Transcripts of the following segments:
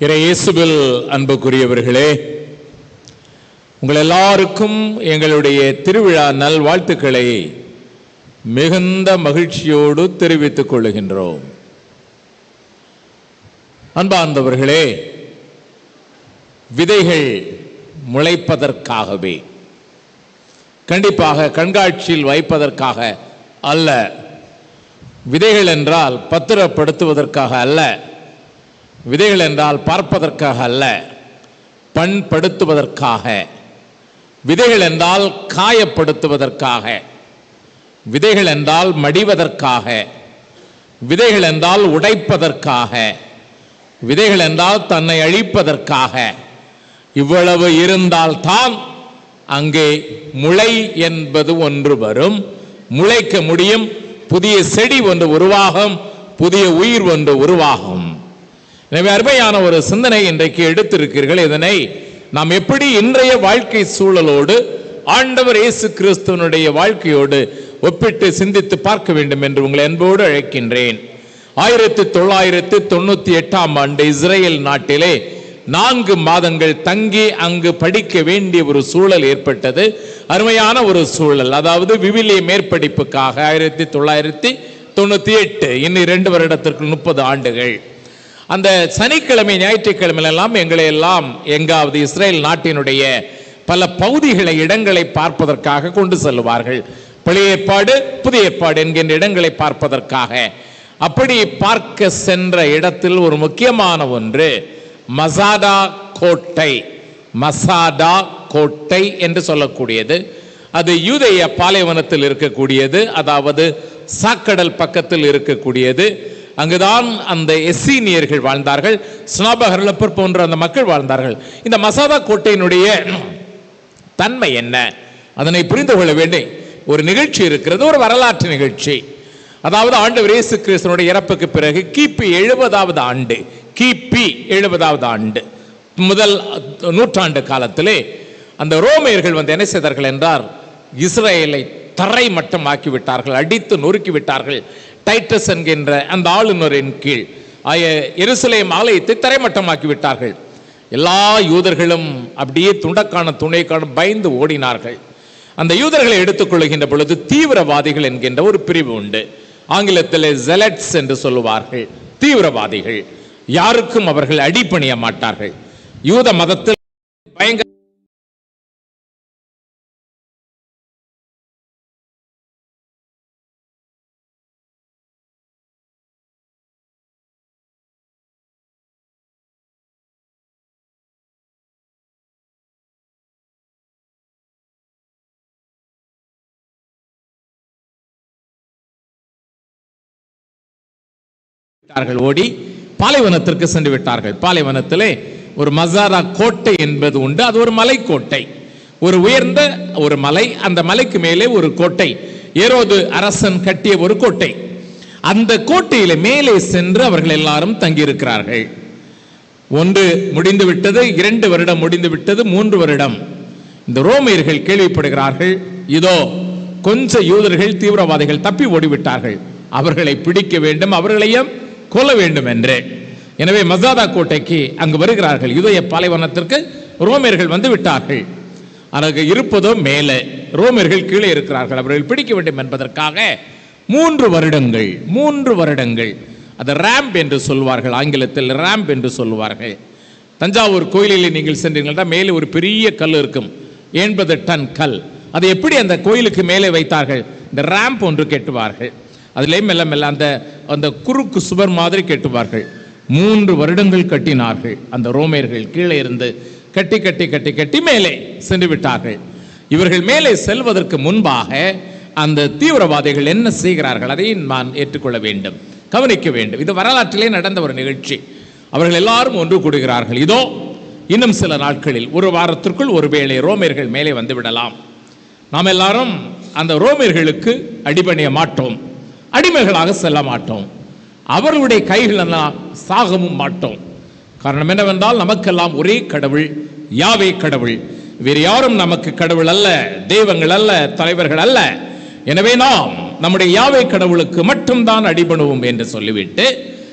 இறையேசுபில் அன்புக்குரியவர்களே உங்கள் எல்லாருக்கும் எங்களுடைய திருவிழா நல்வாழ்த்துக்களை மிகுந்த மகிழ்ச்சியோடு தெரிவித்துக் கொள்ளுகின்றோம் அன்பார்ந்தவர்களே விதைகள் முளைப்பதற்காகவே கண்டிப்பாக கண்காட்சியில் வைப்பதற்காக அல்ல. விதைகள் என்றால் பத்திரப்படுத்துவதற்காக அல்ல. விதைகள் என்றால் பார்ப்பதற்காக அல்ல பண்படுத்துவதற்காக. விதைகள் என்றால் காயப்படுத்துவதற்காக. விதைகள் என்றால் மடிவதற்காக. விதைகள் என்றால் உடைப்பதற்காக. விதைகள் என்றால் தன்னை அழிப்பதற்காக. இவ்வளவு இருந்தால்தான் அங்கே முளை என்பது ஒன்று வரும். முளைக்க முடியும் புதிய செடி ஒன்று உருவாகும் புதிய உயிர் ஒன்று உருவாகும். எனவே அருமையான ஒரு சிந்தனை இன்றைக்கு எடுத்திருக்கிறீர்கள். இதனை நாம் எப்படி இன்றைய வாழ்க்கை சூழலோடு ஆண்டவர் இயேசு கிறிஸ்துவனுடைய வாழ்க்கையோடு ஒப்பிட்டு சிந்தித்து பார்க்க வேண்டும் என்று உங்களை அன்போடு அழைக்கின்றேன். ஆயிரத்தி தொள்ளாயிரத்தி தொண்ணூத்தி எட்டாம் ஆண்டு இஸ்ரேல் நாட்டிலே நான்கு மாதங்கள் தங்கி அங்கு படிக்க வேண்டிய ஒரு சூழல் ஏற்பட்டது. அருமையான ஒரு சூழல். அதாவது விவிலிய மேற்படிப்புக்காக ஆயிரத்தி தொள்ளாயிரத்தி தொண்ணூத்தி எட்டு இன்னும் இரண்டு வருடத்திற்கு முப்பது ஆண்டுகள். அந்த சனிக்கிழமை ஞாயிற்றுக்கிழமையிலெல்லாம் எங்களை எல்லாம் எங்காவது இஸ்ரேல் நாட்டினுடைய பல பகுதிகளை இடங்களை பார்ப்பதற்காக கொண்டு செல்வார்கள் பழைய ஏற்பாடு புதிய ஏற்பாடு என்கின்ற இடங்களை பார்ப்பதற்காக. அப்படி பார்க்க சென்ற இடத்தில் ஒரு முக்கியமான ஒன்று மசாடா கோட்டை. மசாடா கோட்டை என்று சொல்லக்கூடியது. அது யூதைய பாலைவனத்தில் இருக்கக்கூடியது அதாவது சாக்கடல் பக்கத்தில் இருக்கக்கூடியது. அங்குதான் அந்த எஸ்சீனியர்கள் வாழ்ந்தார்கள் ஸ்னாபகர்லப்பர் போன்ற அந்த மக்கள் வாழ்ந்தார்கள். இந்த மசாதா கோட்டையினுடைய தன்மை என்ன? அதனை புரிந்து கொள்ள வேண்டும் ஒரு நிகழ்ச்சி இருக்கிறது ஒரு வரலாற்று நிகழ்ச்சி. அதாவது ஆண்டவர் இயேசு கிறிஸ்தனுடைய இறப்புக்கு பிறகு கிபி எழுபதாவது ஆண்டு கிபி எழுபதாவது ஆண்டு முதல் நூற்றாண்டு காலத்திலே அந்த ரோமையர்கள் வந்து என்ன செய்தார்கள் என்றால் இஸ்ரேலை தரை மட்டமாக்கி விட்டார்கள் அடித்து நொறுக்கி விட்டார்கள் டைட்டஸ் என்கின்ற அந்த ஆளுநரின் கீழ் ஆய எருசலேம் ஆலயத்தை தரைமட்டமாக்கி விட்டார்கள் எல்லா யூதர்களும் அப்படியே துண்டக்கான துணைக்கான பயந்து ஓடினார்கள். அந்த யூதர்களை எடுத்துக்கொள்கின்ற பொழுது தீவிரவாதிகள் என்கின்ற ஒரு பிரிவு உண்டு. ஆங்கிலத்தில் ஜெலட்ஸ் என்று சொல்லுவார்கள். தீவிரவாதிகள். யாருக்கும் அவர்கள் அடிபணிய மாட்டார்கள். யூத மதத்தில் பயங்கர விட்டார்கள் ஓடி பாலைவனத்திற்கு சென்று விட்டார்கள். பாலைவனத்திலே ஒரு மசாரா கோட்டை என்பது உண்டு. அது ஒரு மலைக்கோட்டை. ஒரு உயர்ந்த ஒரு மலை அந்த மலைக்கு மேலே ஒரு கோட்டை. ஏரோது அரசன் கட்டிய ஒரு கோட்டை. அந்த கோட்டையில மேலே சென்று அவர்கள் எல்லாரும் தங்கியிருக்கிறார்கள். ஒன்று முடிந்து விட்டது இரண்டு வருடம் முடிந்து விட்டது மூன்று வருடம். இந்த ரோமியர்கள் கேள்விப்படுகிறார்கள் இதோ கொஞ்ச யூதர்கள் தீவிரவாதிகள் தப்பி ஓடிவிட்டார்கள். அவர்களை பிடிக்க வேண்டும் அவர்களையும் கொல்ல வேண்டும் என்று எனவே மசாதா கோட்டைக்கு அங்கு வருகிறார்கள். யுதய பாலைவனத்திற்கு ரோமியர்கள் வந்து விட்டார்கள். அதற்கு இருப்பதோ மேலே. ரோமியர்கள் கீழே இருக்கிறார்கள். அவர்கள் பிடிக்க வேண்டும் என்பதற்காக மூன்று வருடங்கள் மூன்று வருடங்கள். அது ரேம்ப் என்று சொல்வார்கள். ஆங்கிலத்தில் ரேம்ப் என்று சொல்வார்கள். தஞ்சாவூர் கோயிலில் நீங்கள் சென்றீர்கள் மேலே ஒரு பெரிய கல் இருக்கும். எண்பது டன் கல். அதை எப்படி அந்த கோயிலுக்கு மேலே வைத்தார்கள்? இந்த ரேம்ப் ஒன்று கெட்டுவார்கள். அதிலே மெல்ல மெல்ல அந்த அந்த குறுக்கு சுவர் மாதிரி கெட்டுவார்கள். மூன்று வருடங்கள் கட்டினார்கள். அந்த ரோமையர்கள் கீழே இருந்து கட்டி கட்டி கட்டி கட்டி மேலே சென்று விட்டார்கள். இவர்கள் மேலே செல்வதற்கு முன்பாக அந்த தீவிரவாதிகள் என்ன செய்கிறார்கள்? அதை நான் ஏற்றுக்கொள்ள வேண்டும். கவனிக்க வேண்டும். இது வரலாற்றிலே நடந்த ஒரு நிகழ்ச்சி. அவர்கள் எல்லாரும் ஒன்று கூடுகிறார்கள். இதோ இன்னும் சில நாட்களில் ஒரு வாரத்திற்குள் ஒருவேளை ரோமியர்கள் மேலே வந்து விடலாம். நாம் எல்லாரும் அந்த ரோமியர்களுக்கு அடிபணிய மாட்டோம். அடிமைகளாக செல்ல மாட்டோம். அவர்களுடைய கைகள் சாகவும் மாட்டோம். காரணம் என்னவென்றால் நமக்கெல்லாம் ஒரே கடவுள் யாவே கடவுள். வேறு யாரும் நமக்கு கடவுள் அல்ல தெய்வங்கள் அல்ல தலைவர்கள் அல்ல. எனவே நாம் நம்முடைய யாவை கடவுளுக்கு மட்டும்தான் அடிபணுவோம் என்று சொல்லிவிட்டு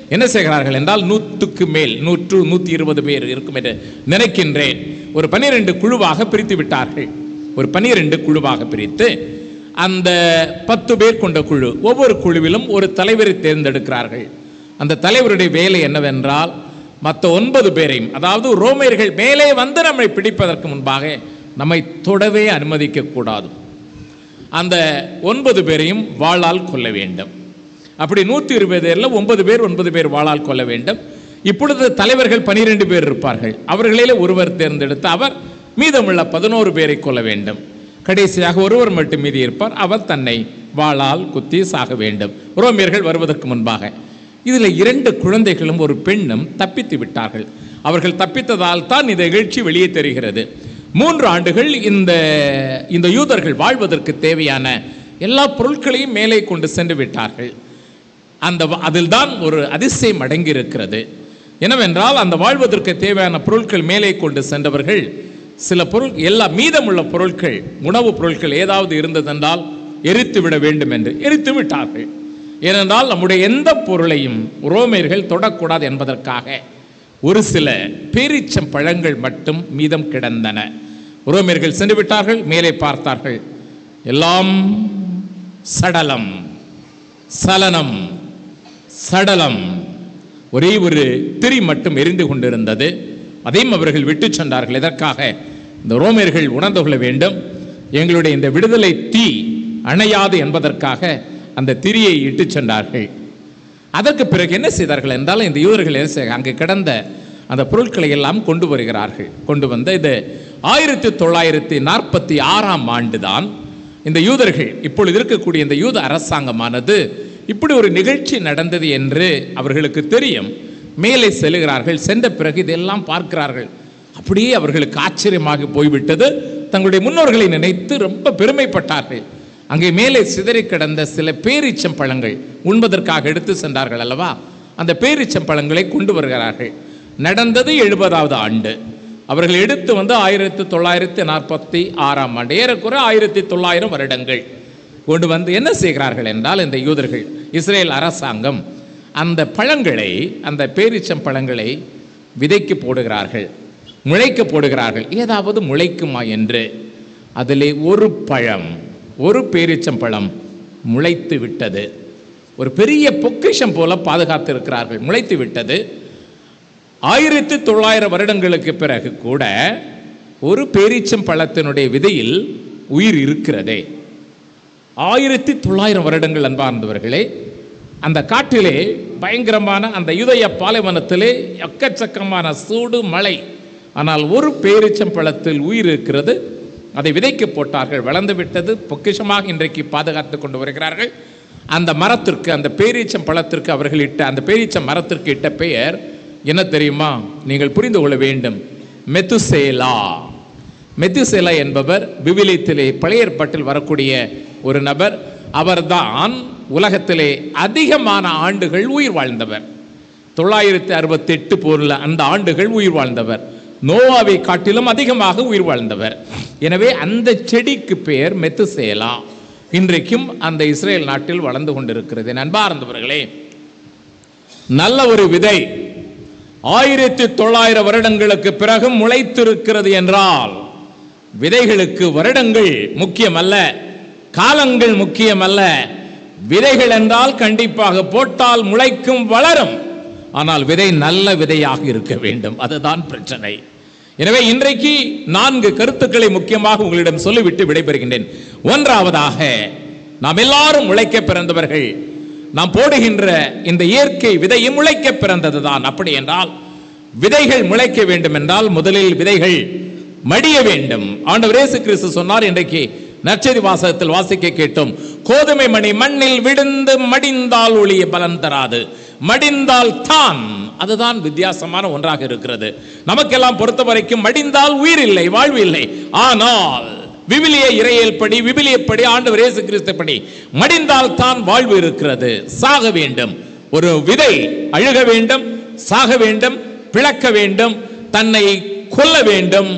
என்ன செய்கிறார்கள் என்றால் நூற்றுக்கு மேல் நூற்று நூற்றி இருபது பேர் இருக்கும் என்று நினைக்கின்றேன். ஒரு பனிரெண்டு குழுவாக பிரித்து விட்டார்கள் ஒரு பனிரெண்டு குழுவாக பிரித்து அந்த பத்து பேர் கொண்ட குழு. ஒவ்வொரு குழுவிலும் ஒரு தலைவரை தேர்ந்தெடுக்கிறார்கள். அந்த தலைவருடைய வேலை என்னவென்றால் மற்ற ஒன்பது பேரையும் அதாவது ரோமையர்கள் மேலே வந்து நம்மை பிடிப்பதற்கு முன்பாக நம்மை தொடவே அனுமதிக்க கூடாது. அந்த ஒன்பது பேரையும் வாளால் கொல்ல வேண்டும். அப்படி நூற்றி இருபது பேரில் ஒன்பது பேர் ஒன்பது பேர் வாளால் கொல்ல வேண்டும். இப்பொழுது தலைவர்கள் பனிரெண்டு பேர் இருப்பார்கள். அவர்களிலே ஒருவர் தேர்ந்தெடுத்து அவர் மீதமுள்ள பதினோரு பேரை கொல்ல வேண்டும். கடைசியாக ஒருவர் மட்டும் மீதி இருப்பார். அவர் தன்னை வாளால் குத்தி சாக வேண்டும். ரோமியர்கள் வருவதற்கு முன்பாக. இதில் இரண்டு குழந்தைகளும் ஒரு பெண்ணும் தப்பித்து விட்டார்கள். அவர்கள் தப்பித்ததால் தான் இந்த நிகழ்ச்சி வெளியே தெரிகிறது. மூன்று ஆண்டுகள் இந்த இந்த யூதர்கள் வாழ்வதற்கு தேவையான எல்லா பொருட்களையும் மேலே கொண்டு சென்று விட்டார்கள். அந்த அதில் தான் ஒரு அதிசயம் அடங்கியிருக்கிறது. என்னவென்றால் அந்த வாழ்வதற்கு தேவையான பொருட்கள் மேலே கொண்டு சென்றவர்கள் சில பொருள் எல்லா மீதமுள்ள பொருட்கள் உணவுப் பொருட்கள் ஏதாவது இருந்ததென்றால் எரித்து விட வேண்டும் என்று எரித்து விட்டார்கள் ஏனென்றால் நம்முடைய எந்த பொருளையும் ரோமையர்கள் தொடக்கூடாது என்பதற்காக ஒரு சில பேரீச்சம் பழங்கள் மட்டும் மீதம் கிடந்தன. ரோமியர்கள் சென்று விட்டார்கள் மேலே பார்த்தார்கள் எல்லாம் சடலம் சலனம் சடலம். ஒரே ஒரு திரி மட்டும் எரிந்து கொண்டிருந்தது. அதையும் அவர்கள் விட்டு சென்றார்கள். எதற்காக? இந்த ரோமியர்கள் உணர்ந்து கொள்ள வேண்டும். எங்களுடைய இந்த விடுதலை தீ அணையாது என்பதற்காக அந்த திரியை இட்டு சென்றார்கள். அதற்கு பிறகு என்ன செய்தார்கள் என்றால் இந்த யூதர்கள் என்ன செய்ய அங்கு கிடந்த அந்த பொருட்களை எல்லாம் கொண்டு வருகிறார்கள். கொண்டு வந்த இது ஆயிரத்தி தொள்ளாயிரத்தி நாற்பத்தி ஆறாம் ஆண்டு தான் இந்த யூதர்கள் இப்பொழுது இருக்கக்கூடிய இந்த யூத அரசாங்கமானது இப்படி ஒரு நிகழ்ச்சி நடந்தது என்று அவர்களுக்கு தெரியும். மேலே செல்கிறார்கள் சென்ற பிறகு இதெல்லாம் பார்க்கிறார்கள். அப்படியே அவர்களுக்கு ஆச்சரியமாக போய்விட்டது. தங்களுடைய முன்னோர்களை நினைத்து ரொம்ப பெருமைப்பட்டார்கள். அங்கே மேலே சிதறி கிடந்த சில பேரீச்சம் பழங்கள் உண்பதற்காக எடுத்து சென்றார்கள் அல்லவா? அந்த பேரீச்சம் பழங்களை கொண்டு வருகிறார்கள். நடந்தது எழுபதாவது ஆண்டு. அவர்கள் எடுத்து வந்து ஆயிரத்தி தொள்ளாயிரத்தி நாற்பத்தி ஆறாம் ஆண்டு ஏறக்குறை ஆயிரத்தி தொள்ளாயிரம் வருடங்கள். கொண்டு வந்து என்ன செய்கிறார்கள் என்றால் இந்த யூதர்கள் இஸ்ரேல் அரசாங்கம் அந்த பழங்களை அந்த பேரீச்சம் பழங்களை விதைக்கு போடுகிறார்கள் முளைக்க போடுகிறார்கள். ஏதாவது முளைக்குமா என்று. அதிலே ஒரு பழம் ஒரு பேரிச்சம் பழம் முளைத்து விட்டது. ஒரு பெரிய பொக்கிஷம் போல பாதுகாத்து இருக்கிறார்கள். முளைத்து விட்டது. ஆயிரத்தி தொள்ளாயிரம் வருடங்களுக்கு பிறகு கூட ஒரு பேரீச்சம் பழத்தினுடைய விதையில் உயிர் இருக்கிறதே. ஆயிரத்தி தொள்ளாயிரம் வருடங்கள் அன்பார்ந்தவர்களே அந்த காட்டிலே பயங்கரமான அந்த இதய பாலைவனத்திலே எக்கச்சக்கமான சூடு மழை. ஆனால் ஒரு பேரிச்சம் பழத்தில் உயிர் இருக்கிறது. அதை விதைக்கு போட்டார்கள் வளர்ந்து விட்டது. பொக்கிஷமாக இன்றைக்கு பாதுகாத்து கொண்டு வருகிறார்கள். அந்த மரத்திற்கு அந்த பேரீச்சம் பழத்திற்கு அவர்கள் இட்ட அந்த பேரீச்சம் மரத்திற்கு இட்ட பெயர் என்ன தெரியுமா? நீங்கள் புரிந்து கொள்ள வேண்டும். மெத்துசேலா. மெத்துசேலா என்பவர் விவிலியத்திலே பழைய ஏற்பாட்டில் வரக்கூடிய ஒரு நபர். அவர்தான் உலகத்திலே அதிகமான ஆண்டுகள் உயிர் வாழ்ந்தவர். தொள்ளாயிரத்தி அறுபத்தி எட்டு போரில் அந்த ஆண்டுகள் உயிர் வாழ்ந்தவர். நோவாவை காட்டிலும் அதிகமாக உயிர் வாழ்ந்தவர். எனவே அந்த செடிக்கு பெயர் மெத்துசேலா. இன்றைக்கும் அந்த இஸ்ரேல் நாட்டில் வளர்ந்து கொண்டிருக்கிறது. நண்பார்ந்தவர்களே நல்ல ஒரு விதை ஆயிரத்தி தொள்ளாயிரம் வருடங்களுக்கு பிறகு முளைத்திருக்கிறது என்றால் விதைகளுக்கு வருடங்கள் முக்கியமல்ல. காலங்கள் முக்கியமல்ல. விதைகள் என்றால் கண்டிப்பாக போட்டால் முளைக்கும் வளரும். ஆனால் விதை நல்ல விதையாக இருக்க வேண்டும். அதுதான் பிரச்சனை. எனவே இன்றைக்கு நான்கு கருத்துக்களை முக்கியமாக உங்களிடம் சொல்லிவிட்டு விடைபெறுகின்றேன். ஒன்றாவதாக நாம் எல்லாரும் உழைக்க பிறந்தவர்கள். நாம் போடுகின்ற இந்த இயற்கை விதையும் முளைக்க பிறந்ததுதான். அப்படி என்றால் விதைகள் முளைக்க வேண்டும் என்றால் முதலில் விதைகள் மடிய வேண்டும். ஆண்டவர் இயேசு கிறிஸ்து சொன்னார் இன்றைக்கு நற்செய்தி வாசகத்தில் வாசிக்க கேட்டோம். கோதுமை மணி மண்ணில் விழுந்து மடிந்தால் ஒளிய பலன் தராது. மடிந்தால் தான். அதுதான் வித்தியாசமான ஒன்றாக இருக்கிறது. நமக்கெல்லாம் பொறுத்த வரைக்கும் மடிந்தால் உயிர் இல்லை வாழ்வு இல்லை ஆனால் விவிலிய இறையல் படி விவிலியப்படி ஆண்டவர் இயேசு கிறிஸ்து படி மடிந்தால் தான் வாழ்வு இருக்கிறது. சாக வேண்டும். ஒரு விதை அழுக வேண்டும் சாக வேண்டும் பிளக்க வேண்டும் தன்னை கொல்ல வேண்டும்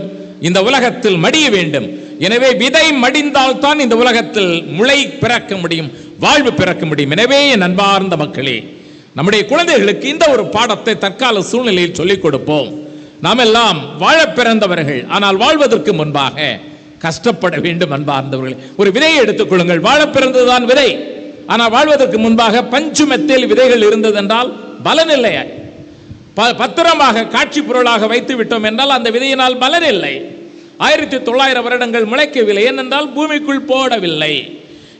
இந்த உலகத்தில் மடிய வேண்டும். எனவே விதை மடிந்தால் தான் இந்த உலகத்தில் முளை பிறக்க முடியும் வாழ்வு பிறக்க முடியும். எனவே என் அன்பார்ந்த மக்களே நம்முடைய குழந்தைகளுக்கு இந்த ஒரு பாடத்தை தற்கால சூழ்நிலையில் சொல்லிக் கொடுப்போம். நாம் எல்லாம் வாழ பிறந்தவர்கள் ஆனால் வாழ்வதற்கு முன்பாக கஷ்டப்பட வேண்டும் அன்பார்ந்தவர்களே. ஒரு விதையை எடுத்துக்கொள்ளுங்கள் வாழ பிறந்ததுதான் விதை. ஆனால் வாழ்வதற்கு முன்பாக பஞ்சு மெத்தையில் விதைகள் இருந்ததென்றால் பலன் இல்லை ப- பத்திரமாக காட்சி பொருளாக வைத்து விட்டோம் என்றால் அந்த விதையினால் பலன் இல்லை. ஆயிரத்தி தொள்ளாயிரம் வருடங்கள் முளைக்கவில்லை. ஏனென்றால் பூமிக்குள் போடவில்லை.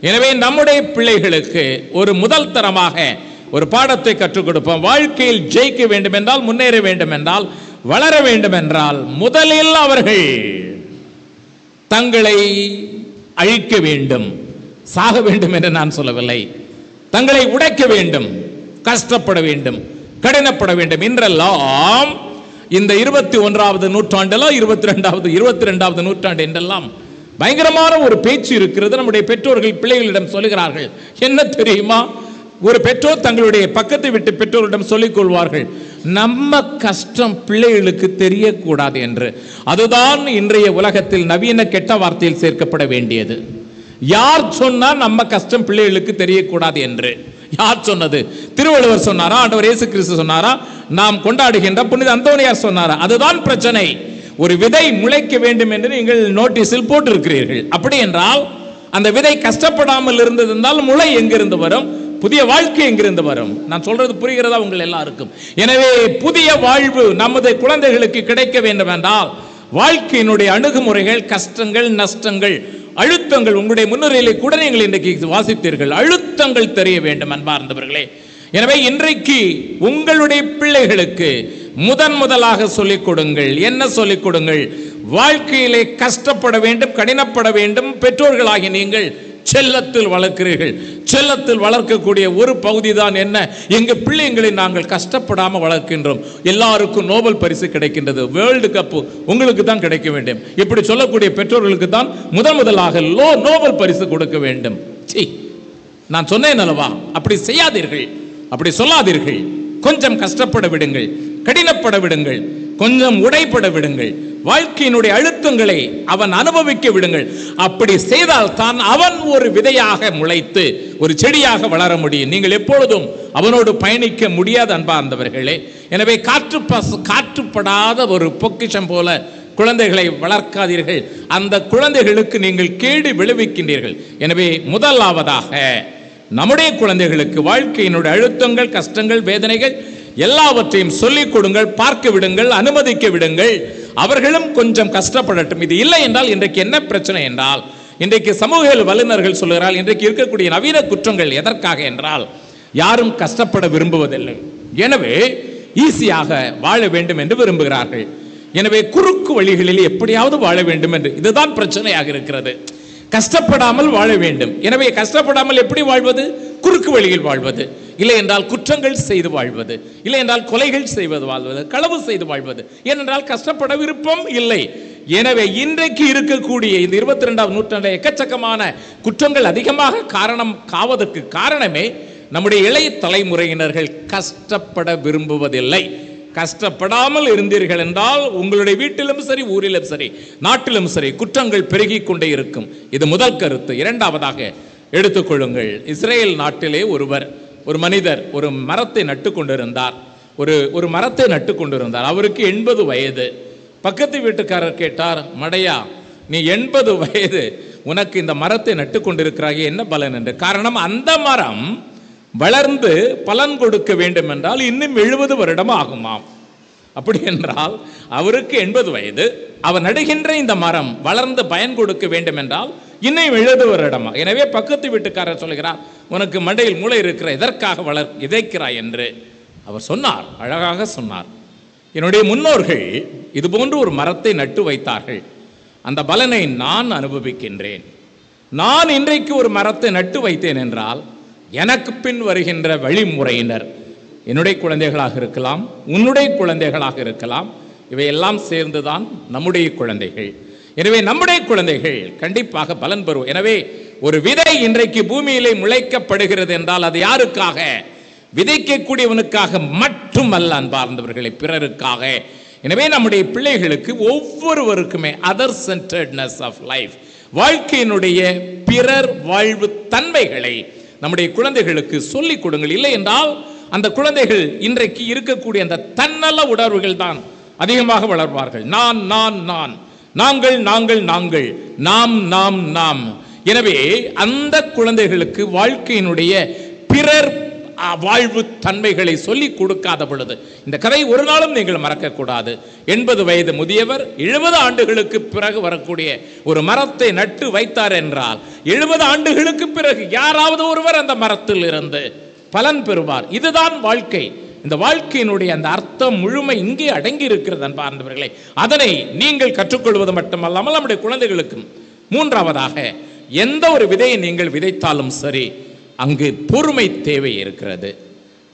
எனவே நம்முடைய பிள்ளைகளுக்கு ஒரு முதல் தரமாக ஒரு பாடத்தை கற்றுக் கொடுப்போம். வாழ்க்கையில் ஜெயிக்க வேண்டும் என்றால் முன்னேற வேண்டும் என்றால் வளர வேண்டும் என்றால் முதலில் அவர்கள் தங்களை அழிக்க வேண்டும். சாக வேண்டும் என்று நான் சொல்லவில்லை. தங்களை உடைக்க வேண்டும். கஷ்டப்பட வேண்டும். கடினப்பட வேண்டும். என்றெல்லாம் இந்த இருபத்தி ஒன்றாவது நூற்றாண்டெல்லாம் இருபத்தி ரெண்டாவது இருபத்தி ரெண்டாவது நூற்றாண்டு என்றெல்லாம் பயங்கரமான ஒரு பேச்சு இருக்கிறது. நம்முடைய பெற்றோர்கள் பிள்ளைகளிடம் சொல்லுகிறார்கள். என்ன தெரியுமா? ஒரு பெற்றோர் தங்களுடைய பக்கத்தை விட்டு பெற்றோரிடம் சொல்லிக் கொள்வார்கள். நம்ம கஷ்டம் பிள்ளைகளுக்கு தெரியக்கூடாது என்று. அதுதான் இன்றைய உலகத்தில் நவீன கெட்ட வார்த்தையில் சேர்க்கப்பட வேண்டியது. யார் சொன்னா நம்ம கஷ்டம் பிள்ளைகளுக்கு தெரியக்கூடாது என்று. யார் சொன்னது? திருவள்ளுவர் சொன்னாரா? ஆண்டவர் இயேசு கிறிஸ்து சொன்னாரா? நாம் கொண்டாடுகின்ற புனித அந்தோனியார் சொன்னாரா? அதுதான் பிரச்சனை. ஒரு விதை முளைக்க வேண்டும் என்று நீங்கள் நோட்டீஸில் போட்டிருக்கிறீர்கள். அப்படி என்றால் அந்த விதை கஷ்டப்படாமல் இருந்ததென்றால் முளை எங்கிருந்து வரும்? புதிய வாழ்க்கை எங்கிருந்து வரும்? நான் சொல்றது புரிகிறதா உங்கள் எல்லாருக்கும்? எனவே புதிய வாழ்வு நமது குழந்தைகளுக்கு கிடைக்க வேண்டும் என்றால் வாழ்க்கையினுடைய அணுகுமுறைகள் கஷ்டங்கள் நஷ்டங்கள் அழுத்தங்கள் உங்களுடைய முன்னுரையிலே கூட நீங்கள் இன்றைக்கு வாசித்தீர்கள். அழுத்தங்கள் தெரிய வேண்டும் அன்பார்ந்தவர்களே. எனவே இன்றைக்கு உங்களுடைய பிள்ளைகளுக்கு முதன் முதலாக சொல்லிக் கொடுங்கள். என்ன சொல்லிக் கொடுங்கள்? வாழ்க்கையிலே கஷ்டப்பட வேண்டும் கடினப்பட வேண்டும் பெற்றோர்களாகி நீங்கள் செல்லத்தில் வளர்க்கிறீர்கள். செல்லத்தில் வளர்க்கக்கூடிய ஒரு பகுதி தான் என்ன? எங்கள் பிள்ளைங்களை நாங்கள் கஷ்டப்படாமல் வளர்க்கின்றோம். எல்லாருக்கும் நோபல் பரிசு கிடைக்கின்றது. வேர்ல்டு கப்பு உங்களுக்கு தான் கிடைக்க வேண்டும். இப்படி சொல்லக்கூடிய பெற்றோர்களுக்கு தான் முதன் முதலாக லோ நோபல் பரிசு கொடுக்க வேண்டும். சி நான் சொன்னேன் அல்லவா? அப்படி செய்யாதீர்கள். அப்படி சொல்லாதீர்கள். கொஞ்சம் கஷ்டப்பட விடுங்கள். கடினப்பட விடுங்கள். கொஞ்சம் உடைப்பட விடுங்கள். வாழ்க்கையினுடைய அழுத்தங்களை அவன் அனுபவிக்க விடுங்கள். அப்படி செய்தால் தான் அவன் ஒரு விதையாக முளைத்து ஒரு செடியாக வளர முடியும். நீங்கள் எப்பொழுதும் அவனோடு பயணிக்க முடியாத அன்பார்ந்தவர்களே. எனவே காற்று பசு காற்றுப்படாத ஒரு பொக்கிஷம் போல குழந்தைகளை வளர்க்காதீர்கள். அந்த குழந்தைகளுக்கு நீங்கள் கேடு விளைவிக்கின்றீர்கள். எனவே முதலாவதாக நம்முடைய குழந்தைகளுக்கு வாழ்க்கையினுடைய அழுத்தங்கள் கஷ்டங்கள் வேதனைகள் எல்லாவற்றையும் சொல்லிக் கொடுங்கள் பார்க்க விடுங்கள் அனுமதிக்க விடுங்கள். அவர்களும் கொஞ்சம் கஷ்டப்படட்டும். இது இல்லை என்றால் இன்றைக்கு என்ன பிரச்சனை என்றால் இன்றைக்கு சமூக வல்லுநர்கள் சொல்கிறார்கள் இன்றைக்கு இருக்கக்கூடிய நவீன குற்றங்கள் எதற்காக என்றால் யாரும் கஷ்டப்பட விரும்புவதில்லை. எனவே ஈஸியாக வாழ வேண்டும் என்று விரும்புகிறார்கள். எனவே குறுக்கு வழிகளில் எப்படியாவது வாழ வேண்டும் என்று இதுதான் பிரச்சனையாக இருக்கிறது. கஷ்டப்படாமல் வாழ வேண்டும். எனவே கஷ்டப்படாமல் எப்படி வாழ்வது? குறுக்கு வழியில் வாழ்வது இல்லை என்றால் குற்றங்கள் செய்து வாழ்வது இல்லை என்றால் கொலைகள் செய்வது வாழ்வது களவு செய்து வாழ்வது. ஏனென்றால் கஷ்டப்பட விருப்பம் இல்லை. எனவே இன்றைக்கு இருக்கக்கூடிய இந்த இருபத்தி ரெண்டாம் நூற்றாண்டு எக்கச்சக்கமான குற்றங்கள் அதிகமாக காரணம் காவதற்கு காரணமே நம்முடைய இளைய தலைமுறையினர்கள் கஷ்டப்பட விரும்புவதில்லை. கஷ்டப்படாமல் இருந்தீர்கள் என்றால் உங்களுடைய வீட்டிலும் சரி ஊரிலும் சரி நாட்டிலும் சரி குற்றங்கள் பெருகிக் கொண்டே இருக்கும். இது முதல் கருத்து. இரண்டாவதாக எடுத்துக்கொள்ளுங்கள். இஸ்ரேல் நாட்டிலே ஒருவர் ஒரு மனிதர் ஒரு மரத்தை நட்டு கொண்டிருந்தார் ஒரு ஒரு மரத்தை நட்டு கொண்டிருந்தார் அவருக்கு எண்பது வயது. பக்கத்து வீட்டுக்காரர் கேட்டார் மடையா நீ எண்பது வயது. உனக்கு இந்த மரத்தை நட்டு கொண்டிருக்கிறாயே என்ன பலன்? என்று. காரணம் அந்த மரம் வளர்ந்து பலன் கொடுக்க வேண்டும் என்றால் இன்னும் எழுபது வருடம் ஆகுமாம். அப்படி என்றால் அவருக்கு எண்பது வயது. அவர் நடுகின்ற இந்த மரம் வளர்ந்து பயன் கொடுக்க வேண்டும் என்றால் இன்னும் எழுபது வருடமா எனவே பக்கத்து வீட்டுக்காரர் சொல்கிறார் உனக்கு மண்டையில் மூளை இருக்கிற எதற்காக வளர் விதைக்கிறாய் என்று? அவர் சொன்னார் அழகாக சொன்னார். என்னுடைய முன்னோர்கள் இது போன்று ஒரு மரத்தை நட்டு வைத்தார்கள். அந்த பலனை நான் அனுபவிக்கின்றேன். நான் இன்றைக்கு ஒரு மரத்தை நட்டு வைத்தேன் என்றால் எனக்கு பின் வருகின்ற வழிமுறையினர் என்னுடைய குழந்தைகளாக இருக்கலாம் உன்னுடைய குழந்தைகளாக இருக்கலாம் இவையெல்லாம் சேர்ந்துதான் நம்முடைய குழந்தைகள். எனவே நம்முடைய குழந்தைகள் கண்டிப்பாக பலன் பெறும். எனவே ஒரு விதை இன்றைக்கு பூமியிலே முளைக்கப்படுகிறது என்றால் அது யாருக்காக? விதைக்கக்கூடியவனுக்காக மட்டுமல்ல அன்பார்ந்தவர்களை பிறருக்காக. எனவே நம்முடைய பிள்ளைகளுக்கு ஒவ்வொருவருக்குமே அதர் சென்டர்ட்னஸ் ஆஃப் லைஃப் வாழ்க்கையினுடைய பிறர் வாழ்வு தன்மைகளை நம்முடைய குழந்தைகளுக்கு சொல்லிக் கொடுங்கள். இல்லை என்றால் அந்த குழந்தைகள் இன்றைக்கு இருக்கக்கூடிய அந்த தன்னல உணர்வுகள் தான் அதிகமாக வளர்வார்கள். நான் நான் நான். நாங்கள் நாங்கள் நாங்கள். நாம் நாம் நாம். எனவே அந்த குழந்தைகளுக்கு வாழ்க்கையினுடைய பிறர் வாழ்வு தன்மைகளை சொல்லிக் கொடுக்காத பொழுது இந்த கதை ஒரு நாளும் நீங்கள் மறக்கக்கூடாது. எண்பது வயது முதியவர் எழுபது ஆண்டுகளுக்கு பிறகு வரக்கூடிய ஒரு மரத்தை நட்டு வைத்தார் என்றால் எழுபது ஆண்டுகளுக்கு பிறகு யாராவது ஒருவர் அந்த மரத்தில் இருந்து பலன் பெறுவார். இதுதான் வாழ்க்கை. இந்த வாழ்க்கையினுடைய அந்த அர்த்தம் முழுமை இங்கே அடங்கி இருக்கிறது அன்பார்ந்தவர்களே அதனை நீங்கள் கற்றுக்கொள்வது மட்டுமல்லாமல் நம்முடைய குழந்தைகளுக்கும். மூன்றாவதாக எந்த ஒரு விதையை நீங்கள் விதைத்தாலும் சரி அங்கு பொறுமை தேவை இருக்கிறது.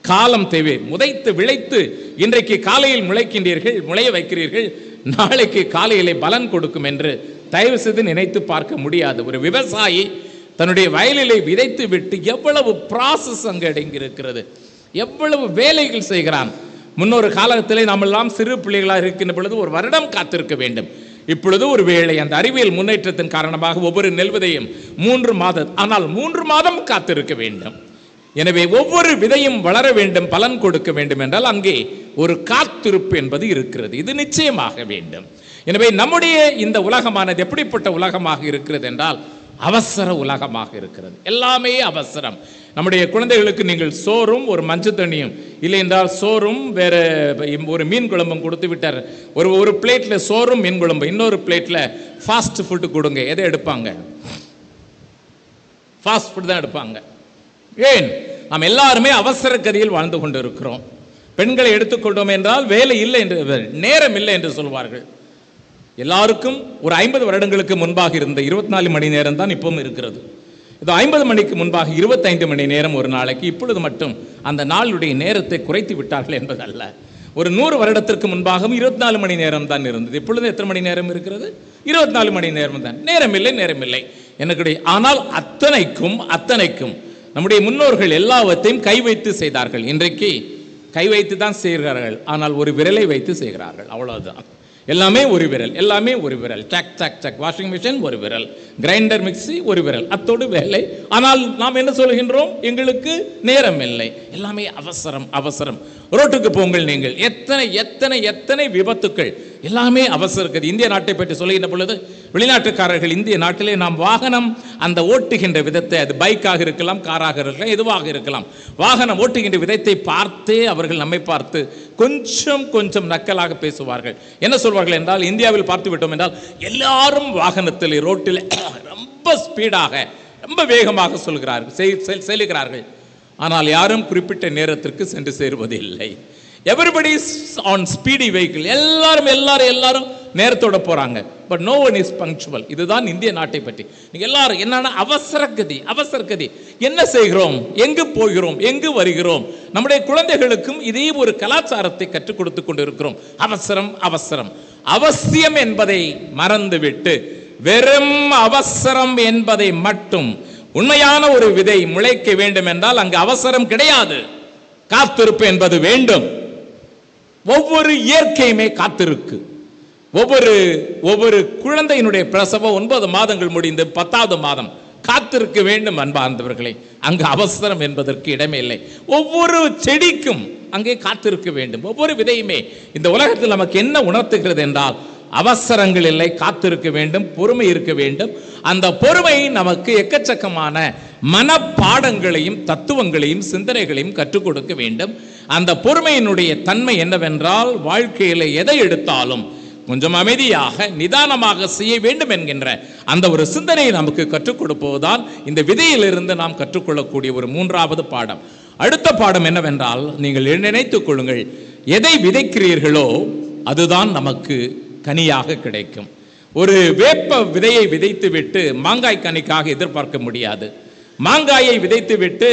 காலம் தேவை. முதைத்து விளைத்து இன்றைக்கு காலையில் முளைக்கின்றீர்கள் முளைய வைக்கிறீர்கள் நாளைக்கு காலையிலே பலன் கொடுக்கும் என்று தயவு செய்து நினைத்து பார்க்க முடியாது. ஒரு விவசாயி தன்னுடைய வயலிலே விதைத்து விட்டு எவ்வளவு ப்ராசஸ் அங்கு அடங்கியிருக்கிறது. எவ்வளவு வேலைகள் செய்கிறான்? முன்னொரு காலத்திலே நாம் எல்லாம் சிறு பிள்ளைகளாக இருக்கின்ற பொழுது ஒரு வருடம் காத்திருக்க வேண்டும். இப்பொழுது ஒரு வேளை அந்த அறிவியல் முன்னேற்றத்தின் காரணமாக ஒவ்வொரு நெல்விதையும் மூன்று மாதம் ஆனால் மூன்று மாதம் காத்திருக்க வேண்டும். எனவே ஒவ்வொரு விதையும் வளர வேண்டும் பலன் கொடுக்க வேண்டும் என்றால் அங்கே ஒரு காத்திருப்பு என்பது இருக்கிறது. இது நிச்சயமாக வேண்டும். எனவே நம்முடைய இந்த உலகமானது எப்படிப்பட்ட உலகமாக இருக்கிறது என்றால் அவசர உலகமாக இருக்கிறது. எல்லாமே அவசரம். நம்முடைய குழந்தைகளுக்கு நீங்கள் சோறும் ஒரு மஞ்சள் தண்ணியும். இல்லை என்றால் சோறும் வேறு ஒரு மீன் குழம்பும் கொடுத்து விட்டார். ஒரு ஒரு பிளேட்டில் சோறும் மீன் குழம்பு. இன்னொரு பிளேட்டில் ஃபாஸ்ட் ஃபுட்டு கொடுங்க. எதை எடுப்பாங்க? ஃபாஸ்ட் ஃபுட் தான் எடுப்பாங்க. ஏன்? நாம் எல்லாருமே அவசர கதியில் வாழ்ந்து கொண்டு இருக்கிறோம் பெண்களை எடுத்துக்கொண்டோம் என்றால் வேலை இல்லை என்று நேரம் இல்லை என்று சொல்வார்கள். எல்லாருக்கும் ஒரு ஐம்பது வருடங்களுக்கு முன்பாக இருந்த இருபத்தி நாலு மணி நேரம் தான் இப்பவும் இருக்கிறது. இது ஐம்பது மணிக்கு முன்பாக இருபத்தைந்து மணி நேரம் ஒரு நாளைக்கு இப்பொழுது மட்டும் அந்த நாளுடைய நேரத்தை குறைத்து விட்டார்கள் என்பதல்ல. ஒரு நூறு வருடத்திற்கு முன்பாகவும் இருபத்தி நாலு மணி நேரம் தான் இருந்தது. இப்பொழுது எத்தனை மணி நேரம் இருக்கிறது? இருபத்தி நாலு மணி நேரம் தான். நேரமில்லை நேரமில்லை எனக்கு ஆனால் அத்தனைக்கும் அத்தனைக்கும் நம்முடைய முன்னோர்கள் எல்லாவற்றையும் கை வைத்து செய்தார்கள். இன்றைக்கு கை வைத்து தான் செய்கிறார்கள். ஆனால் ஒரு விரலை வைத்து செய்கிறார்கள். அவ்வளவுதான். எல்லாமே ஒரு விரல் எல்லாமே ஒரு விரல். டக் டக் டக் வாஷிங் மிஷின் ஒரு விரல். கிரைண்டர் மிக்ஸி ஒரு விரல். அத்தோடு வேலை. ஆனால் நாம் என்ன சொல்கின்றோம்? எங்களுக்கு நேரம் இல்லை. எல்லாமே அவசரம் அவசரம். ரோட்டுக்கு போங்கள் நீங்கள். எத்தனை எத்தனை எத்தனை விபத்துக்கள் எல்லாமே அவசரம் இந்திய நாட்டை பற்றி சொல்லுகின்ற பொழுது வெளிநாட்டுக்காரர்கள் இந்திய நாட்டிலே நாம் வாகனம் அந்த ஓட்டுகின்ற விதத்தை அது பைக்காக இருக்கலாம் காராக இருக்கலாம் எதுவாக இருக்கலாம். வாகனம் ஓட்டுகின்ற விதத்தை பார்த்தே அவர்கள் நம்மை பார்த்து கொஞ்சம் கொஞ்சம் நக்கலாக பேசுவார்கள். என்ன சொல்வார்கள் என்றால் இந்தியாவில் பார்த்து விட்டோம் என்றால் எல்லாரும் வாகனத்தில் ரோட்டில் ரொம்ப ஸ்பீடாக ரொம்ப வேகமாக சொல்கிறார்கள் செல்கிறார்கள் ஆனால் யாரும் குறிப்பிட்ட நேரத்திற்கு சென்று சேருவதில்லை. எவரிபடி ஆன் ஸ்பீடி வெஹிக்கிள் எல்லாரும் எல்லாரும் எல்லாரும் நேரத்தோட போறாங்க. But no one is punctual இதுதான் இந்திய நாட்டை பற்றி. நீங்கள் எல்லாரும் என்னன்னா அவசர கதி அவசர கதி. என்ன செய்கிறோம்? எங்கு போகிறோம்? எங்கு வருகிறோம்? நம்முடைய குழந்தைகளுக்கும் இதே ஒரு கலாச்சாரத்தை கற்றுக் கொடுத்து கொண்டு இருக்கிறோம் அவசரம் அவசரம். அவசியம் என்பதை மறந்துவிட்டு வெறும் அவசரம் என்பதை மட்டும் உண்மையான ஒரு விதை முளைக்க வேண்டும் என்றால் அங்கு அவசரம் கிடையாது. காத்திருப்பு என்பது வேண்டும். ஒவ்வொரு இயற்கையுமே காத்திருக்கு. ஒவ்வொரு ஒவ்வொரு குழந்தையினுடைய பிரசவம் ஒன்பது மாதங்கள் முடிந்து பத்தாவது மாதம். காத்திருக்க வேண்டும் அன்பார்ந்தவர்களே அங்கு அவசரம் என்பதற்கு இடமே இல்லை. ஒவ்வொரு செடிக்கும் அங்கே காத்திருக்க வேண்டும். ஒவ்வொரு விதையுமே. இந்த உலகத்தில் நமக்கு என்ன உணர்த்துகிறது என்றால் அவசரங்கள் இல்லை காத்திருக்க வேண்டும் பொறுமை இருக்க வேண்டும். அந்த பொறுமை நமக்கு எக்கச்சக்கமான மனப்பாடங்களையும் தத்துவங்களையும் சிந்தனைகளையும் கற்றுக் கொடுக்க வேண்டும். அந்த பொறுமையினுடைய தன்மை என்னவென்றால் வாழ்க்கையில் எதை எடுத்தாலும் கொஞ்சம் அமைதியாக நிதானமாக செய்ய வேண்டும் என்கின்ற அந்த ஒரு சிந்தனையை நமக்கு கற்றுக் கொடுப்பதுதான் இந்த விதையிலிருந்து நாம் கற்றுக்கொள்ளக்கூடிய ஒரு மூன்றாவது பாடம். அடுத்த பாடம் என்னவென்றால் நீங்கள் நினைத்துக் கொள்ளுங்கள் எதை விதைக்கிறீர்களோ அதுதான் நமக்கு கனியாக கிடைக்கும். ஒரு வேப்ப விதையை விதைத்துவிட்டு மாங்காய் கனிக்காக எதிர்பார்க்க முடியாது. மாங்காயை விதைத்துவிட்டு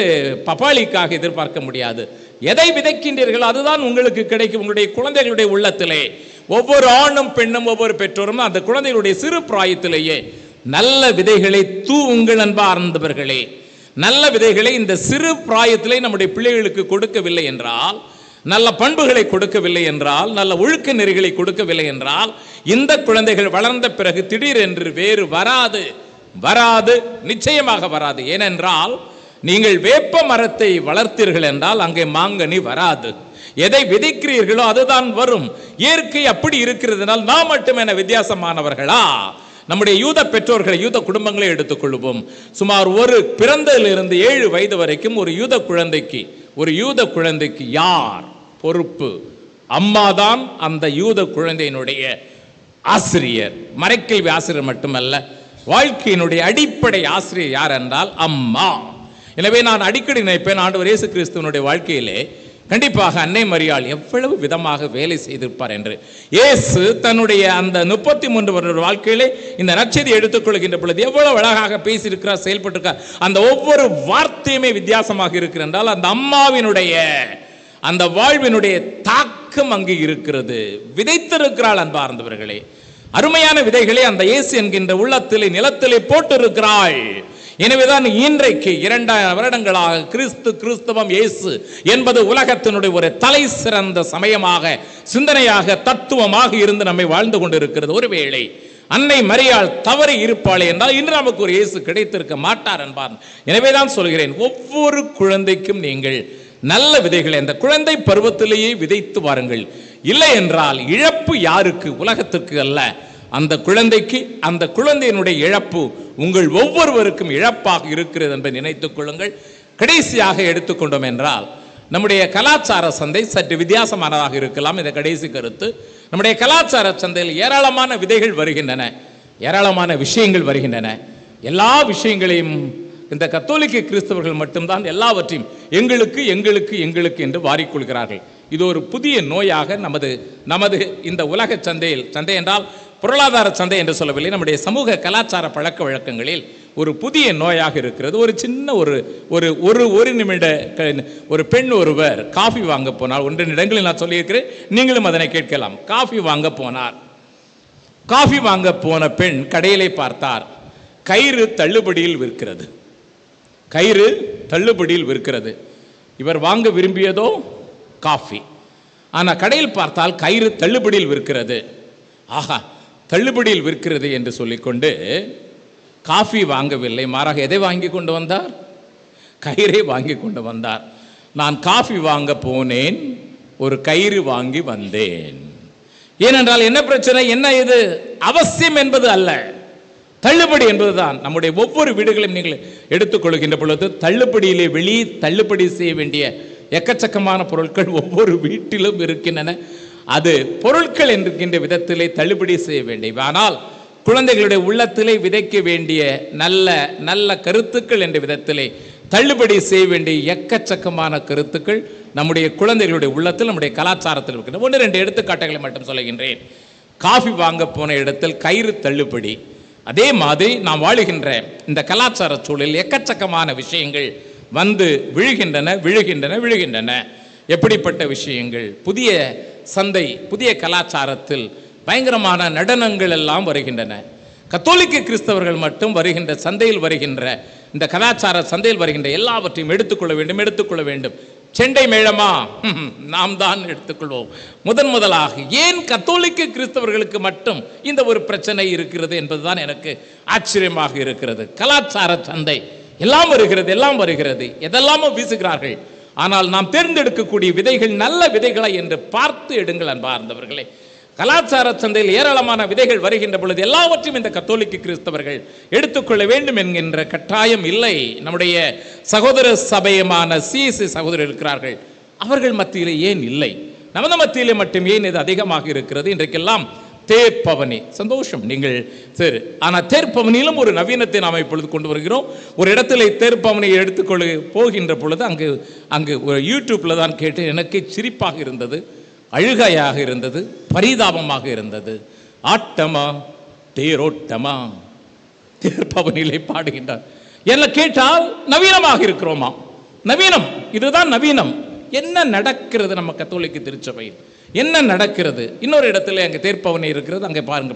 பப்பாளிக்காக எதிர்பார்க்க முடியாது. எதை விதைக்கின்றீர்கள் அதுதான் உங்களுக்கு கிடைக்கும். உங்களுடைய குழந்தைகளுடைய உள்ளத்திலே ஒவ்வொரு ஆணும் பெண்ணும் ஒவ்வொரு பெற்றோரும் அந்த குழந்தைகளுடைய சிறு பிராயத்திலேயே நல்ல விதைகளை தூவுங்கள் அன்பார்ந்தவர்களே நல்ல விதைகளை இந்த சிறு பிராயத்திலே நம்முடைய பிள்ளைகளுக்கு கொடுக்கவில்லை என்றால் நல்ல பண்புகளை கொடுக்கவில்லை என்றால் நல்ல ஒழுக்க நெறிகளை கொடுக்கவில்லை என்றால் இந்த குழந்தைகள் வளர்ந்த பிறகு திடீரென்று வேறு வராது வராது நிச்சயமாக வராது. ஏனென்றால் நீங்கள் வேப்ப மரத்தை வளர்த்தீர்கள் என்றால் அங்கே மாங்கனி வராது. எதை விதைக்கிறீர்களோ அதுதான் வரும். இயற்கை அப்படி இருக்கிறதுனால் நாம் மட்டும் என வித்தியாசமானவர்களா? நம்முடைய யூத பெற்றோர்களை யூத குடும்பங்களை எடுத்துக்கொள்வோம். சுமார் ஒரு பிறந்ததிலிருந்து ஏழு வயது வரைக்கும் ஒரு யூத குழந்தைக்கு ஒரு யூத குழந்தைக்கு யார் பொறுப்பு? அம்மாதான் அந்த யூத குழந்தையினுடைய ஆசிரியர். மறைக்கல்வி ஆசிரியர் மட்டுமல்ல வாழ்க்கையினுடைய அடிப்படை ஆசிரியர் யார் என்றால் அம்மா. எனவே நான் அடிக்கடி நினைப்பேன் ஆண்டவர் இயேசு கிறிஸ்துவனுடைய வாழ்க்கையிலே கண்டிப்பாக அன்னை மரியாள் எவ்வளவு விதமாக வேலை செய்திருப்பார் என்று. இயேசு தன்னுடைய அந்த முப்பத்தி மூன்று வருட வாழ்க்கையிலே இந்த நச்சதி எடுத்துக்கொள்கின்ற பொழுது எவ்வளவு அழகாக பேசியிருக்கிறார் செயல்பட்டிருக்கார் அந்த ஒவ்வொரு வார்த்தையுமே வித்தியாசமாக இருக்கிற என்றால் அந்த அம்மாவினுடைய அந்த வாழ்வினுடைய தாக்கம் அங்கு இருக்கிறது. விதைத்திருக்கிறாள் அன்பார்ந்தவர்களே. அருமையான விதைகளை அந்த இயேசு என்கின்ற உள்ளத்திலே நிலத்திலே போட்டிருக்கிறாள். எனவேதான் இன்றைக்கு இரண்டாயிரம் வருடங்களாக கிறிஸ்து கிறிஸ்தவம் இயேசு என்பது உலகத்தினுடைய ஒரு தலை சிறந்த சமயமாக சிந்தனையாக தத்துவமாக இருந்து நம்மை வாழ்ந்து கொண்டிருக்கிறது. ஒருவேளை அன்னை மரியாள் தவறி இருப்பாளே என்றால் இன்று நமக்கு ஒரு இயேசு கிடைத்திருக்க மாட்டார் என்பார். எனவேதான் சொல்கிறேன் ஒவ்வொரு குழந்தைக்கும் நீங்கள் நல்ல விதைகளை அந்த குழந்தை பருவத்திலேயே விதைத்து வாருங்கள். இல்லை என்றால் இழப்பு யாருக்கு? உலகத்திற்கு அல்ல. அந்த குழந்தைக்கு அந்த குழந்தையினுடைய இழப்பு உங்கள் ஒவ்வொருவருக்கும் இழப்பாக இருக்கிறது என்பதை நினைத்துக் கொள்ளுங்கள். கடைசியாக எடுத்துக்கொண்டோம் என்றால் நம்முடைய கலாச்சார சந்தை சற்று வித்தியாசமானதாக இருக்கலாம். இந்த கடைசி கருத்து நம்முடைய கலாச்சார சந்தையில் ஏராளமான விதைகள் வருகின்றன ஏராளமான விஷயங்கள் வருகின்றன. எல்லா விஷயங்களையும் இந்த கத்தோலிக்க கிறிஸ்தவர்கள் மட்டும்தான் எல்லாவற்றையும் எங்களுக்கு எங்களுக்கு எங்களுக்கு என்று வாரிக்கொள்கிறார்கள் இது ஒரு புதிய நோயாக நமது நமது இந்த உலக சந்தையில் சந்தை என்றால் பொருளாதார சந்தை என்று சொல்லவில்லை நம்முடைய சமூக கலாச்சார பழக்க வழக்கங்களில் ஒரு புதிய நோயாக இருக்கிறது. ஒரு சின்ன ஒரு ஒரு ஒரு ஒரு நிமிட ஒரு பெண் ஒருவர் காஃபி வாங்க போனால் ஒன்று இடங்களில் நான் சொல்லியிருக்கிறேன் நீங்களும் அதனை கேட்கலாம். காஃபி வாங்க போனார். காஃபி வாங்க போன பெண் கடையிலே பார்த்தார் கயிறு தள்ளுபடியில் விற்கிறது. கயிறு தள்ளுபடியில் விற்கிறது. இவர் வாங்க விரும்பியதோ காஃபி. ஆனால் கடையில் பார்த்தால் கயிறு தள்ளுபடியில் விற்கிறது. ஆஹா தள்ளுபடியில் விற்கிறது என்று சொல்லிக்கொண்டு காஃபி வாங்கவில்லை. மாறாக எதை வாங்கி கொண்டு வந்தார்? கயிறை வாங்கி கொண்டு வந்தார். நான் காஃபி வாங்க போனேன் ஒரு கயிறு வாங்கி வந்தேன். ஏனென்றால் என்ன பிரச்சனை? என்ன இது? அவசியம் என்பது அல்ல. தள்ளுபடி என்பதுதான். நம்முடைய ஒவ்வொரு வீடுகளையும் நீங்கள் எடுத்துக்கொள்கின்ற பொழுது தள்ளுபடியிலே வெளியே தள்ளுபடி செய்ய வேண்டிய எக்கச்சக்கமான பொருட்கள் ஒவ்வொரு வீட்டிலும் இருக்கின்றன. அது பொருட்கள் என்கின்ற விதத்திலே தள்ளுபடி செய்ய வேண்டிய ஆனால் குழந்தைகளுடைய உள்ளத்திலே விதைக்க வேண்டிய நல்ல நல்ல கருத்துக்கள் என்ற விதத்திலே தள்ளுபடி செய்ய வேண்டிய எக்கச்சக்கமான கருத்துக்கள் நம்முடைய குழந்தைகளுடைய உள்ளத்தில் நம்முடைய கலாச்சாரத்தில் இருக்கின்றன. ஒன்று ரெண்டு எடுத்துக்காட்டுகளை மட்டும் சொல்லுகின்றேன். காஃபி வாங்க போன இடத்தில் கயிறு தள்ளுபடி. அதே மாதிரி நாம் வாழுகின்ற இந்த கலாச்சார சூழலில் எக்கச்சக்கமான விஷயங்கள் வந்து விழுகின்றன விழுகின்றன விழுகின்றன. எப்படிப்பட்ட விஷயங்கள்? புதிய சந்தை புதிய கலாச்சாரத்தில் பயங்கரமான நடனங்கள் எல்லாம் வருகின்றன. கத்தோலிக்க கிறிஸ்தவர்கள் மட்டும் வருகின்ற சந்தையில் வருகின்ற இந்த கலாச்சார சந்தையில் வருகின்ற எல்லாவற்றையும் எடுத்துக்கொள்ள வேண்டும் எடுத்துக்கொள்ள வேண்டும். செண்டை மேளமா? நாம் தான் எடுத்துக்கொள்வோம். முதன் முதலாக ஏன் கத்தோலிக்க கிறிஸ்தவர்களுக்கு மட்டும் இந்த ஒரு பிரச்சனை இருக்கிறது என்பதுதான் எனக்கு ஆச்சரியமாக இருக்கிறது. கலாச்சார சந்தை. எல்லாம் வருகிறது எல்லாம் வருகிறது. எதெல்லாமோ வீசுகிறார்கள். ஆனால் நாம் தேர்ந்தெடுக்கக்கூடிய விதைகள் நல்ல விதைகளா என்று பார்த்து எடுங்கள் அன்பார்ந்தவர்களே. கலாச்சார சந்தையில் ஏராளமான விதைகள் வருகின்ற பொழுது எல்லாவற்றையும் இந்த கத்தோலிக்க கிறிஸ்தவர்கள் எடுத்துக்கொள்ள வேண்டும் என்கின்ற கட்டாயம் இல்லை. நம்முடைய சகோதர சபையமான சிஎஸ்சி சகோதரர் இருக்கிறார்கள். அவர்கள் மத்தியிலே ஏன் இல்லை? நமது மத்தியிலே மட்டும் ஏன் இது அதிகமாக இருக்கிறது? இன்றைக்கெல்லாம் தேர்ப்பவனி. சந்தோஷம். நீங்கள் சரி ஆனால் தேர்ப்பவனியிலும் ஒரு நவீனத்தை நாம் இப்பொழுது கொண்டு வருகிறோம். ஒரு இடத்துல தேர்ப்பவனியை எடுத்துக்கொள்ள போகின்ற பொழுது அங்கு அங்கு ஒரு யூடியூப்பில் தான் கேட்டு எனக்கு சிரிப்பாக இருந்தது அழுகையாக இருந்தது பரிதாபமாக இருந்தது. ஆட்டமா? தேரோட்டமா? தேர்ப்பவனிலே பாடுகின்றார். என்ன கேட்டால் நவீனமாக இருக்கிறோமா? நவீனம். இதுதான் நவீனம். என்ன நடக்கிறது நம்ம கத்தோலிக்க திருச்சபையில்? என்ன நடக்கிறது? இன்னொரு இடத்துல அங்கே தேர்ப்பவனி இருக்கிறது அங்கே பாருங்க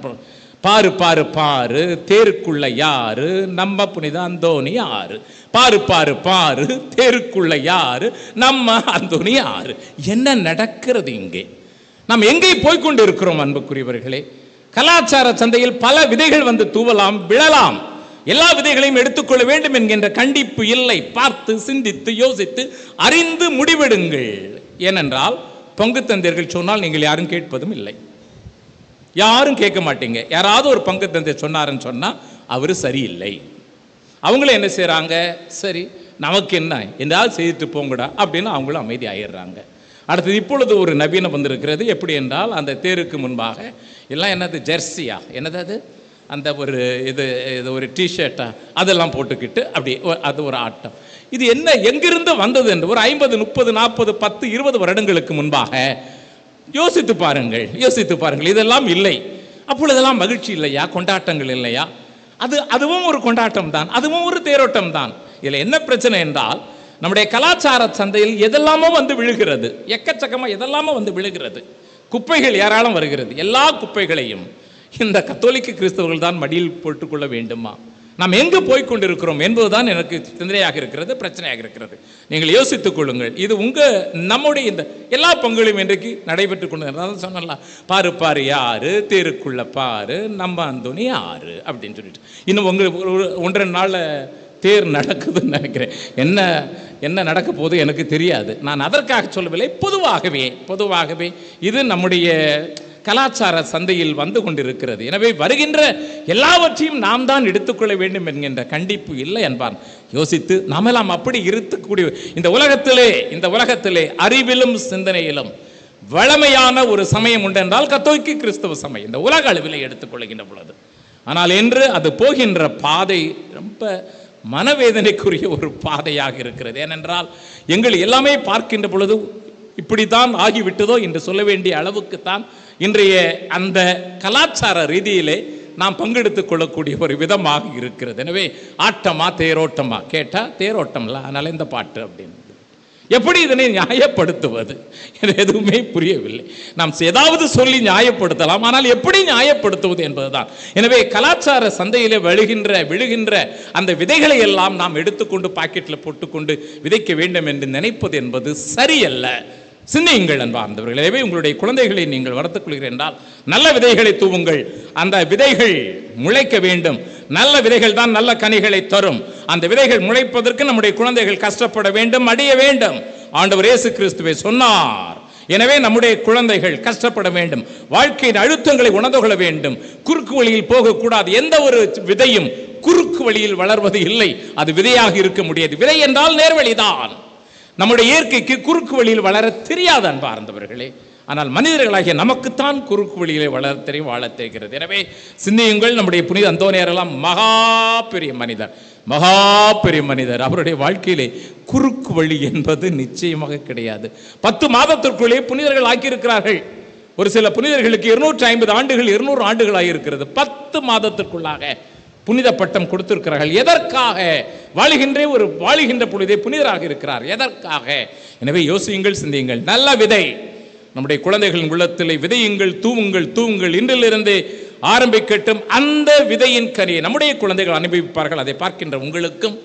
பாரு பாரு பாரு தேருக்குள்ள யாரு? நம்ம புனித அந்தோணி யாரு? பாரு பாரு பாரு தேருக்குள்ள யாரு? நம்ம அந்தோணி யாரு? என்ன நடக்கிறது இங்கே? நாம் எங்கே போய்க்கொண்டு இருக்கிறோம் அன்புக்குரியவர்களே? கலாச்சார சந்தையில் பல விதைகள் வந்து தூவலாம் விழலாம். எல்லா விதைகளையும் எடுத்துக்கொள்ள வேண்டும் என்கின்ற கண்டிப்பு இல்லை. பார்த்து சிந்தித்து யோசித்து அறிந்து முடிவெடுங்கள். ஏனென்றால் பங்கு தந்தையர்கள் சொன்னால் நீங்கள் யாரும் கேட்பதும் இல்லை. யாரும் கேட்க மாட்டீங்க. யாராவது ஒரு பங்கு தந்தை சொன்னாருன்னு சொன்னால் அவர் சரியில்லை. அவங்களும் என்ன செய்கிறாங்க சரி நமக்கு என்ன? எதாவது செய்துட்டு போங்கடா அப்படின்னு அவங்களும் அமைதி ஆயிடுறாங்க. அடுத்தது இப்பொழுது ஒரு நவீனம் வந்திருக்கிறது. எப்படி என்றால் அந்த தேருக்கு முன்பாக எல்லாம் என்னது? ஜெர்சியா. என்னது அது? அந்த ஒரு இது இது ஒரு டிஷர்ட்டா அதெல்லாம் போட்டுக்கிட்டு அப்படி அது ஒரு ஆட்டம். இது என்ன எங்கிருந்து வந்தது என்று ஒரு ஐம்பது முப்பது நாற்பது பத்து இருபது வருடங்களுக்கு முன்பாக யோசித்து பாருங்கள் யோசித்து பாருங்கள். இதெல்லாம் இல்லை. அப்பொழுதெல்லாம் மகிழ்ச்சி இல்லையா? கொண்டாட்டங்கள் இல்லையா? அது அதுவும் ஒரு கொண்டாட்டம் தான். அதுவும் ஒரு தேரோட்டம் தான். இதில் என்ன பிரச்சனை என்றால் நம்முடைய கலாச்சார சந்தையில் எதெல்லாமோ வந்து விழுகிறது. எக்கச்சக்கமாக எதெல்லாமோ வந்து விழுகிறது. குப்பைகள் ஏராளம் வருகிறது. எல்லா குப்பைகளையும் இந்த கத்தோலிக்க கிறிஸ்தவர்கள் தான் மடியில் போட்டுக்கொள்ள வேண்டுமா? நாம் எங்கு போய் கொண்டிருக்கிறோம் என்பதுதான் எனக்கு சிந்தனையாக இருக்கிறது பிரச்சனையாக இருக்கிறது. நீங்கள் யோசித்துக் கொள்ளுங்கள். இது உங்க நம்முடைய இந்த எல்லா பங்குகளும் இன்றைக்கு நடைபெற்று கொண்டு அதான் சொன்னலாம் பாரு பாரு யாரு? தேருக்குள்ள பாரு நம்ம அந்தோனி யாரு? அப்படின்னு சொல்லிட்டு. இன்னும் உங்களுக்கு ஒரு- ஒன்றரை நாள்ல தேர் நடக்குதுன்னு நினைக்கிறேன். என்ன என்ன நடக்க போது எனக்கு தெரியாது. நான் அதற்காக சொல்லவில்லை. பொதுவாகவே பொதுவாகவே இது நம்முடைய கலாச்சார சந்தையில் வந்து கொண்டிருக்கிறது. எனவே வருகின்ற எல்லாவற்றையும் நாம் தான் எடுத்துக்கொள்ள வேண்டும் என்கின்ற கண்டிப்பு இல்லை என்பான். யோசித்து நாமெல்லாம் அப்படி இருக்கக்கூடிய இந்த உலகத்திலே இந்த உலகத்திலே அறிவிலும் சிந்தனையிலும் வளமையான ஒரு சமயம் உண்டென்றால் கத்தோக்கி கிறிஸ்தவ சமயம். இந்த உலக அளவில் எடுத்துக்கொள்கின்ற பொழுது. ஆனால் என்று அது போகின்ற பாதை ரொம்ப மனவேதனைக்குரிய ஒரு பாதையாக இருக்கிறது. ஏனென்றால் எங்கள் எல்லாமே பார்க்கின்ற பொழுது இப்படித்தான் ஆகிவிட்டதோ என்று சொல்ல வேண்டிய அளவுக்குத்தான் இன்றைய அந்த கலாச்சார ரீதியிலே நாம் பங்கெடுத்துக் கொள்ளக்கூடிய ஒரு விதமாக இருக்கிறது. எனவே ஆட்டமா தேரோட்டமா? கேட்டால் தேரோட்டம்ல அதனால் இந்த பாட்டு அப்படின்னு. எப்படி இதனை நியாயப்படுத்துவது? எனக்கு எதுவுமே புரியவில்லை. நாம் ஏதாவது சொல்லி நியாயப்படுத்தலாம் ஆனால் எப்படி நியாயப்படுத்துவது என்பதுதான். எனவே கலாச்சார சந்தையிலே வழுகின்ற விழுகின்ற அந்த விதைகளை எல்லாம் நாம் எடுத்துக்கொண்டு பாக்கெட்டில் போட்டுக்கொண்டு விதைக்க வேண்டும் என்று நினைப்பது என்பது சரியல்ல. சிந்தியுங்கள் அன்பார்ந்தவர்கள் எனவே உங்களுடைய குழந்தைகளை நீங்கள் வளர்த்துக் என்றால் நல்ல விதைகளை தூவுங்கள். அந்த விதைகள் முளைக்க வேண்டும். நல்ல விதைகள் தான் நல்ல கனிகளை தரும். அந்த விதைகள் முளைப்பதற்கு நம்முடைய குழந்தைகள் கஷ்டப்பட வேண்டும் அடைய வேண்டும். ஆண்டவர் இயேசு கிறிஸ்துவை சொன்னார். எனவே நம்முடைய குழந்தைகள் கஷ்டப்பட வேண்டும். வாழ்க்கையின் அழுத்தங்களை உணர்ந்து கொள்ள வேண்டும். குறுக்கு வழியில் போகக்கூடாது. எந்த ஒரு விதையும் குறுக்கு வழியில் வளர்வது இல்லை. அது விதையாக இருக்க முடியாது. விதை என்றால் நேர்வழிதான். நம்முடைய இயற்கைக்கு குறுக்கு வழியில் வளர தெரியாத அன்பார்ந்தவர்களே ஆனால் மனிதர்களாகிய நமக்குத்தான் குறுக்கு வழியிலே வளர தெரியும் வாழத் தெரிகிறது. எனவே சிந்தியுங்கள் நம்முடைய புனித அந்தோனியாரெல்லாம் மகா பெரிய மனிதர் மகா பெரிய மனிதர். அவருடைய வாழ்க்கையிலே குறுக்கு வழி என்பது நிச்சயமாக கிடையாது. பத்து மாதத்திற்குள்ளே புனிதர்கள் ஆக்கியிருக்கிறார்கள். ஒரு சில புனிதர்களுக்கு இருநூற்றி ஐம்பது ஆண்டுகள் இருநூறு ஆண்டுகள் ஆகியிருக்கிறது. பத்து மாதத்திற்குள்ளாக புனித பட்டம் கொடுத்திருக்கிறார்கள். எதற்காக? வாழுகின்ற ஒரு வாழுகின்ற பொழுதே புனிதராக இருக்கிறார். எதற்காக? எனவே யோசியுங்கள் சிந்தியுங்கள். நல்ல விதை. நம்முடைய குழந்தைகளின் உள்ளத்தில் விதையுங்கள் தூவுங்கள் தூவுங்கள். இன்றிலிருந்து ஆரம்பிக்கட்டும் அந்த விதையின் கனியை நம்முடைய குழந்தைகள் அனுபவிப்பார்கள். அதை பார்க்கின்ற உங்களுக்கும்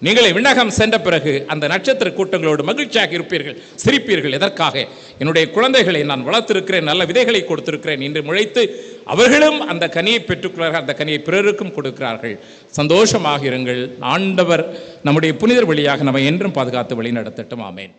நீங்களே விண்ணகம் சென்ற பிறகு அந்த நட்சத்திர கூட்டங்களோடு மகிழ்ச்சியாக இருப்பீர்கள் சிரிப்பீர்கள். எதற்காக? என்னுடைய குழந்தைகளை நான் வளர்த்திருக்கிறேன் நல்ல விதைகளை கொடுத்திருக்கிறேன் என்று முளைத்து அவர்களும் அந்த கனியை பெற்றுக்கொள்கிறார்கள் அந்த கனியை பிறருக்கும் கொடுக்கிறார்கள். சந்தோஷமாக இருங்கள். ஆண்டவர் நம்முடைய புனிதர் வழியாக நம்ம என்றும் பாதுகாத்து வழி நடத்தட்டும் ஆமேன்.